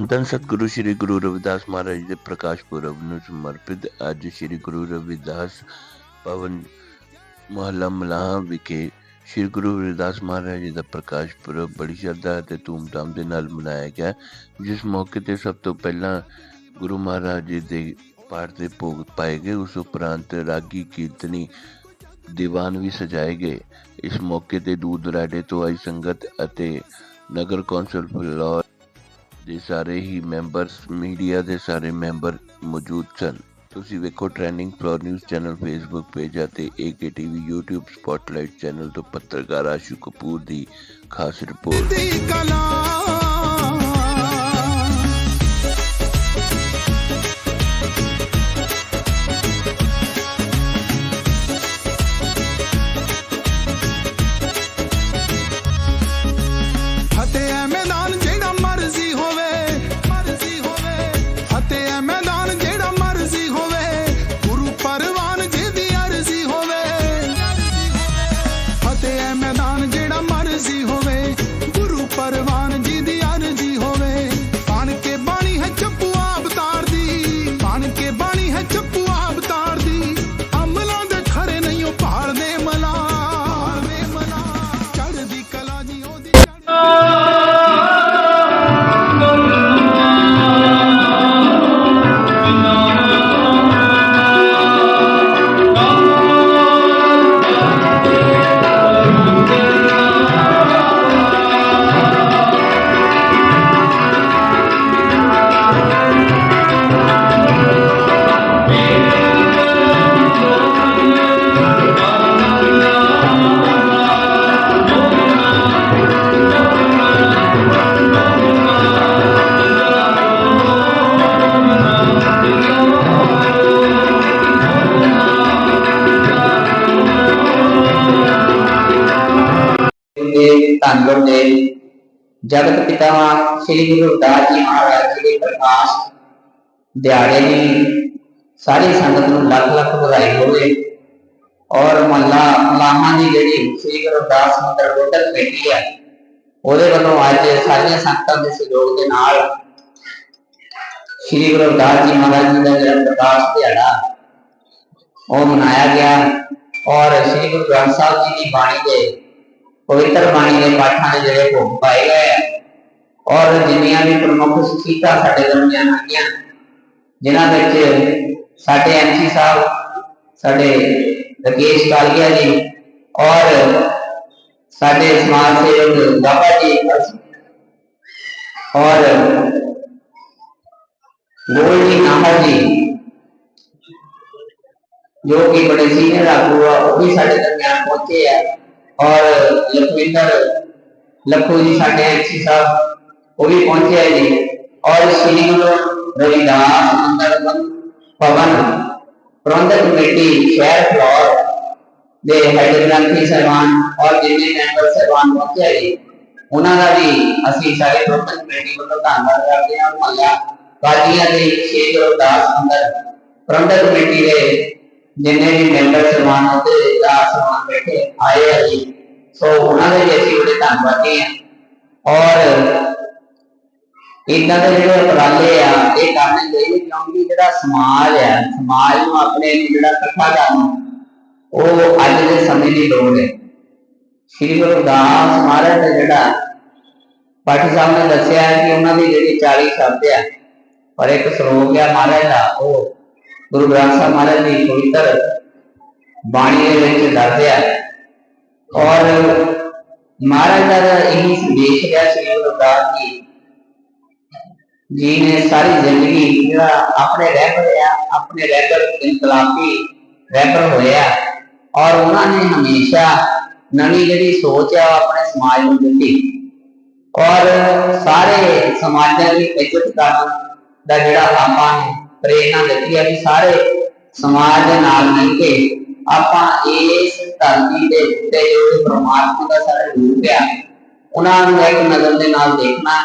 ਧੰਨ ਸਤਿਗੁਰੂ ਸ੍ਰੀ ਗੁਰੂ ਰਵਿਦਾਸ ਮਹਾਰਾਜ ਜੀ ਦੇ ਪ੍ਰਕਾਸ਼ ਪੁਰਬ ਨੂੰ ਸਮਰਪਿਤ ਅੱਜ ਸ੍ਰੀ ਗੁਰੂ ਰਵਿਦਾਸ ਭਵਨ ਮੁਹੱਲਾ ਮਲਾਹ ਵਿਖੇ ਸ੍ਰੀ ਗੁਰੂ ਰਵਿਦਾਸ ਮਹਾਰਾਜ ਜੀ ਦਾ ਪ੍ਰਕਾਸ਼ ਪੁਰਬ ਬੜੀ ਸ਼ਰਧਾ ਅਤੇ ਧੂਮਧਾਮ ਦੇ ਨਾਲ ਮਨਾਇਆ ਗਿਆ, ਜਿਸ ਮੌਕੇ ਤੇ ਸਭ ਤੋਂ ਪਹਿਲਾਂ ਗੁਰੂ ਮਹਾਰਾਜ ਜੀ ਦੇ ਪਾਠ ਦੇ ਭੋਗ ਪਾਏ ਗਏ, ਉਸ ਉਪਰੰਤ ਰਾਗੀ ਕੀਰਤਨੀ ਦੀਵਾਨ ਵੀ ਸਜਾਏ ਗਏ। ਇਸ ਮੌਕੇ ਤੇ ਦੂਰ ਦੁਰਾਡੇ ਤੋਂ ਆਈ ਸੰਗਤ ਅਤੇ ਨਗਰ ਕੌਂਸਲ ਫਲੋਰ ਦੇ ਸਾਰੇ ਹੀ ਮੈਂਬਰਸ ਮੀਡੀਆ ਦੇ ਸਾਰੇ ਮੈਂਬਰ ਮੌਜੂਦ ਸਨ। ਤੁਸੀਂ ਵੇਖੋ trending Phillaur news channel Facebook page ਅਤੇ ਏਕੇ YouTube ਸਪੌਟਲਾਈਟ ਚੈਨਲ ਤੋਂ ਪੱਤਰਕਾਰ ਆਸ਼ੂ ਕਪੂਰ ਦੀ ਖਾਸ ਰਿਪੋਰਟ ਦੇ ਧੰਨ ਦੇ ਜਗਤ ਪਿਤਾਮਾ ਸ੍ਰੀ ਗੁਰੂ ਰਵਿਦਾਸ ਜੀ ਮਹਾਰਾਜ ਜੀ ਦੇ ਪ੍ਰਕਾਸ਼ ਦਿਹਾੜੇ ਦੀ ਸਾਰੀ ਸੰਗਤ ਨੂੰ ਲੱਖ ਲੱਖ ਵਧਾਈ ਹੋਵੇ ਔਰ ਮਹੱਲਾ ਮਲਾਹਾਂ ਦੀ ਜਿਹੜੀ ਸ੍ਰੀ ਗੁਰੂ ਰਵਿਦਾਸ ਮੰਦਰ ਗੋਟਕ ਕਮੇਟੀ ਹੈ ਉਹਦੇ ਵੱਲੋਂ ਅੱਜ ਸਾਰੀਆਂ ਸੰਗਤਾਂ ਦੇ ਸਹਿਯੋਗ ਦੇ ਨਾਲ ਸ੍ਰੀ ਗੁਰੂ ਰਵਿਦਾਸ ਜੀ ਮਹਾਰਾਜ ਜੀ ਦਾ ਜਿਹੜਾ ਪ੍ਰਕਾਸ਼ ਦਿਹਾੜਾ ਉਹ ਮਨਾਇਆ ਗਿਆ ਔਰ ਸ੍ਰੀ ਗੁਰੂ ਗ੍ਰੰਥ ਸਾਹਿਬ ਜੀ ਦੀ ਬਾਣੀ ਦੇ ਪਵਿੱਤਰ ਬਾਣੀ ਦੇ ਪਾਠਾਂ ਦੇ ਜਿਹੜੇ ਭੋਗ ਪਾਏ ਗਏ ਆ ਔਰ ਜਿੰਨੀਆਂ ਵੀ ਪ੍ਰਮੁੱਖ ਸਿੱਖਿਆ ਸਾਡੇ ਦਰਮਿਆਨ ਆਈਆਂ ਜਿਨ੍ਹਾਂ ਵਿੱਚ ਸਾਡੇ ਐਮਸੀ ਸਾਹਿਬ ਸਾਡੇ ਰਕੇਸ਼ ਕਾਲੀਆ ਜੀ ਔਰ ਸਾਡੇ ਸਮਾਜ ਸੇਵਕ ਬਾਬਾ ਜੀ ਔਰ ਗੋਲ ਜੀ ਨਾਮਾ ਜੀ ਜੋ ਕਿ ਬੜੇ ਸੀਨੀਅਰ ਆਗੂ ਆ ਉਹ ਵੀ ਸਾਡੇ ਦਰਮਿਆਨ ਪਹੁੰਚੇ ਆ ਔਰ ਲਖਵਿੰਦਰ ਲੱਖੂ ਜੀ ਸਾਡੇ ਐਮਸੀ ਸਾਹਿਬ, ਉਹ ਵੀ ਪਹੁੰਚੇ ਜੀ। ਔਰ ਸ੍ਰੀ ਗੁਰੂ ਰਵਿਦਾਸ ਮੰਦਰ ਭਵਨ, ਪ੍ਰਬੰਧਕ ਕਮੇਟੀ, ਸ਼ਹਿਰ ਫਲੋਰ ਦੇ ਹੈਡ ਗ੍ਰੰਥੀ ਸਹਿਬਾਨ ਔਰ ਜਿੰਨੇ ਮੈਂਬਰ ਸਹਿਬਾਨ ਪਹੁੰਚੇ ਜੀ, ਉਹਨਾਂ ਦਾ ਵੀ ਅਸੀਂ ਸਾਰੇ ਪ੍ਰਬੰਧਕ ਕਮੇਟੀ ਵੱਲੋਂ ਧੰਨਵਾਦ ਕਰਦੇ ਹਾਂ। ਮਹੱਲਾ ਕਾਜੀਆਂ ਦੇ ਸ਼੍ਰੀ ਰਵਿਦਾਸ ਮੰਦਰ ਪ੍ਰਬੰਧਕ ਕਮੇਟੀ ਦੇ ਜਿੰਨੇ ਵੀ ਮੈਂਬਰ ਸਮਾਨ ਉਹਦੇ ਦਾ ਸਮਾਨ ਬੈਠੇ ਆਏ ਆ ਜੀ। ਸੋ ਉਹਨਾਂ ਦੇ ਵੀ ਅਸੀਂ ਬੜੇ ਧੰਨਵਾਦੀ ਹਾਂ ਔਰ ਇਦਾਂ ਦੇ ਜਿਹੜੇ ਉਪਰਾਲੇ ਆ ਇਹ ਕਰਨੇ ਚਾਹੀਦੇ ਕਿਉਂਕਿ ਜਿਹੜਾ ਸਮਾਜ ਹੈ ਸਮਾਜ ਨੂੰ ਆਪਣੇ ਜਿਹੜਾ ਇਕੱਠਾ ਕਰਨਾ ਉਹ ਅੱਜ ਦੇ ਸਮੇਂ ਦੀ ਲੋੜ ਹੈ ਸ੍ਰੀ ਗੁਰੂ ਰਵਿਦਾਸ ਮਹਾਰਾਜ ਦਾ ਜਿਹੜਾ ਪਾਠੀ ਸਾਹਿਬ ਨੇ ਦੱਸਿਆ ਹੈ ਕਿ ਉਹਨਾਂ ਦੀ ਜਿਹੜੀ 40 ਸ਼ਬਦ ਆ ਪਰ ਇੱਕ ਸਰੋਗ ਹੈ ਮਹਾਰਾਜ ਦਾ ਉਹ ਗੁਰੂ ਗ੍ਰੰਥ ਸਾਹਿਬ ਮਹਾਰਾਜ ਦੀ ਪਵਿੱਤਰ ਬਾਣੀ ਦੇ ਵਿੱਚ ਦਰਜ ਹੈ ਔਰ ਮਹਾਰਾਜ ਦਾ ਇਹ ਸੰਦੇਸ਼ ਹੈ ਸ੍ਰੀ ਗੁਰੂ ਰਵਿਦਾਸ ਜੀ। ਜੀ ਜਿਹੜਾ ਆਪਣੇ ਰਹਿਬਰ ਆ, ਆਪਣੇ ਰਹਿਬਰ ਇਨਕਲਾਬੀ ਰਹਿਬਰ ਹੋਇਆ। ਔਰ ਉਹਨਾਂ ਨੇ ਹਮੇਸ਼ਾ ਨਵੀਂ ਜਿਹੜੀ ਸੋਚ ਆ, ਉਹ ਆਪਣੇ ਸਮਾਜ ਨੂੰ ਦਿੱਤੀ। ਔਰ ਸਾਰੇ ਸਮਾਜਾਂ ਦੀ ਇੱਜ਼ਤ ਕਰਨ ਦਾ ਜਿਹੜਾ ਆਪਾਂ ਨੂੰ ਪ੍ਰੇਰਣਾ ਦਿੱਤੀ ਹੈ ਵੀ ਸਾਰੇ ਸਮਾਜ ਦੇ ਨਾਲ ਮਿਲ ਕੇ ਆਪਾਂ ਇਸ ਧਰਤੀ ਦੇ ਉੱਤੇ ਜੋ ਪ੍ਰਮਾਤਮਾ ਦਾ ਸਾਰਾ ਰੂਪ ਆ, ਉਹਨਾਂ ਨੂੰ ਇੱਕ ਨਜ਼ਰ ਦੇ ਨਾਲ ਦੇਖਣਾ